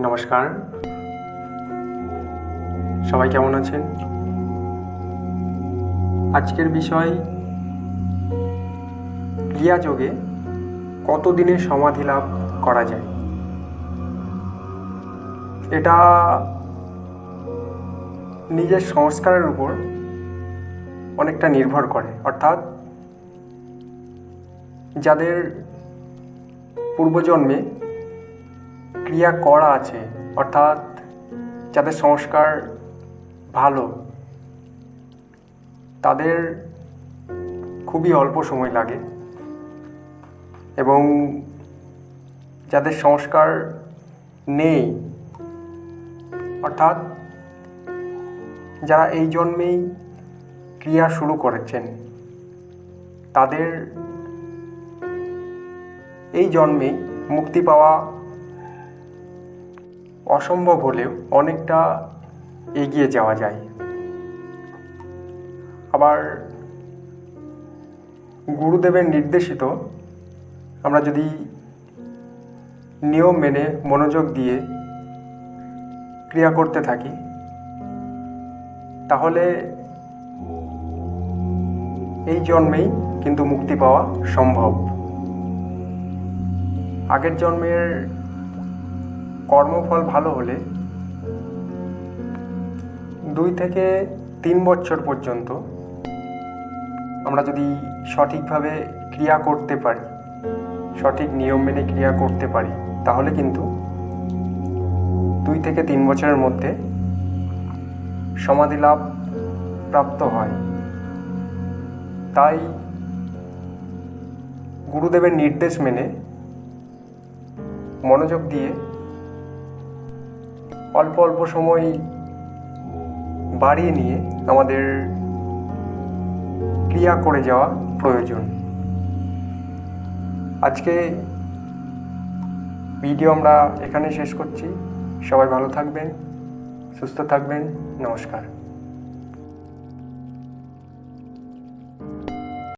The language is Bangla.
নমস্কার। সবাই কেমন আছেন? আজকের বিষয় ক্রিয়াযোগে কত দিনে সমাধি লাভ করা যায়? এটা নিজের সংস্কারের উপর অনেকটা নির্ভর করে। অর্থাৎ যাদের পূর্বজন্মে ক্রিয়া করা আছে, অর্থাৎ যাদের সংস্কার ভালো, তাদের খুবই অল্প সময় লাগে এবং যাদের সংস্কার নেই, অর্থাৎ যারা এই জন্মেই ক্রিয়া শুরু করেছেন, তাদের এই জন্মে মুক্তি পাওয়া অসম্ভব হলেও অনেকটা এগিয়ে যাওয়া যায়। আবার গুরুদেবের নির্দেশিত আমরা যদি নিয়ম মেনে মনোযোগ দিয়ে ক্রিয়া করতে থাকি, তাহলে এই জন্মেই কিন্তু মুক্তি পাওয়া সম্ভব। আগের জন্মের কর্মফল ভালো হলে দুই থেকে তিন বছর পর্যন্ত আমরা যদি সঠিকভাবে ক্রিয়া করতে পারি, সঠিক নিয়ম মেনে ক্রিয়া করতে পারি, তাহলে কিন্তু দুই থেকে তিন বছরের মধ্যে সমাধি লাভ প্রাপ্ত হয়। তাই গুরুদেবের নির্দেশ মেনে মনোযোগ দিয়ে অল্প অল্প সময় বাড়িয়ে নিয়ে আমাদের ক্রিয়া করে যাওয়া প্রয়োজন। আজকে ভিডিও আমরা এখানে শেষ করছি। সবাই ভালো থাকবেন, সুস্থ থাকবেন। নমস্কার।